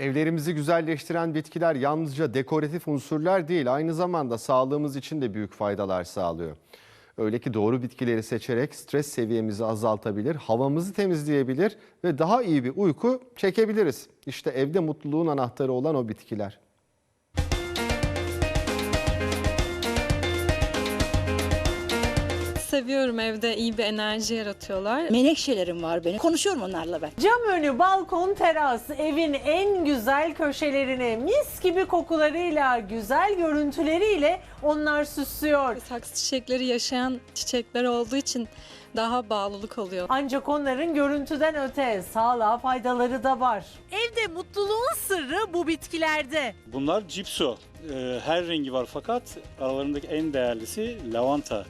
Evlerimizi güzelleştiren bitkiler yalnızca dekoratif unsurlar değil, aynı zamanda sağlığımız için de büyük faydalar sağlıyor. Öyle ki doğru bitkileri seçerek stres seviyemizi azaltabilir, havamızı temizleyebilir ve daha iyi bir uyku çekebiliriz. İşte evde mutluluğun anahtarı olan o bitkiler. Seviyorum evde iyi bir enerji yaratıyorlar. Menekşelerim var benim. Konuşuyorum onlarla ben. Cam önü, balkon, teras evin en güzel köşelerini mis gibi kokularıyla, güzel görüntüleriyle onlar süslüyor. Saksı çiçekleri yaşayan çiçekler olduğu için daha bağlılık oluyor. Ancak onların görüntüden öte sağlığa faydaları da var. Evde mutluluğun sırrı bu bitkilerde. Bunlar cipso. Ee, her rengi var fakat aralarındaki en değerlisi lavanta.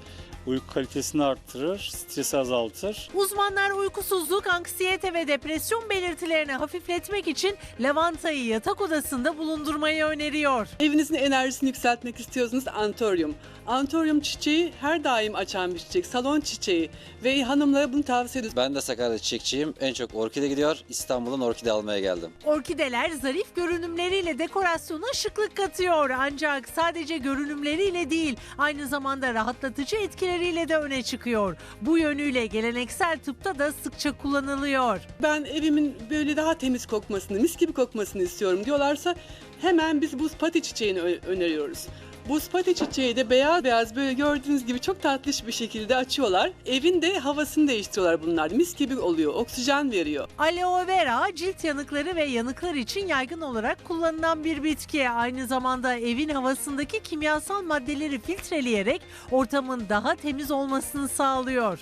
Uyku kalitesini arttırır, stresi azaltır. Uzmanlar uykusuzluk, anksiyete ve depresyon belirtilerini hafifletmek için lavantayı yatak odasında bulundurmayı öneriyor. Evinizin enerjisini yükseltmek istiyorsanız antoryum. Antoryum çiçeği her daim açan bir çiçek. Salon çiçeği. Ve hanımlara bunu tavsiye ediyoruz. Ben de Sakarya çiçekçiyim. En çok orkide gidiyor. İstanbul'dan orkide almaya geldim. Orkideler zarif görünümleriyle dekorasyona şıklık katıyor. Ancak sadece görünümleriyle değil, aynı zamanda rahatlatıcı etkileriyle de öne çıkıyor. Bu yönüyle geleneksel tıpta da sıkça kullanılıyor. Ben evimin böyle daha temiz kokmasını, mis gibi kokmasını istiyorum diyorlarsa hemen biz buz pati çiçeğini öneriyoruz. Buz pati çiçeği de beyaz beyaz böyle gördüğünüz gibi çok tatlış bir şekilde açıyorlar. Evin de havasını değiştiriyorlar bunlar. Mis gibi oluyor, oksijen veriyor. Aloe vera cilt yanıkları ve yanıklar için yaygın olarak kullanılan bir bitki. Aynı zamanda evin havasındaki kimyasal maddeleri filtreleyerek ortamın daha temiz olmasını sağlıyor.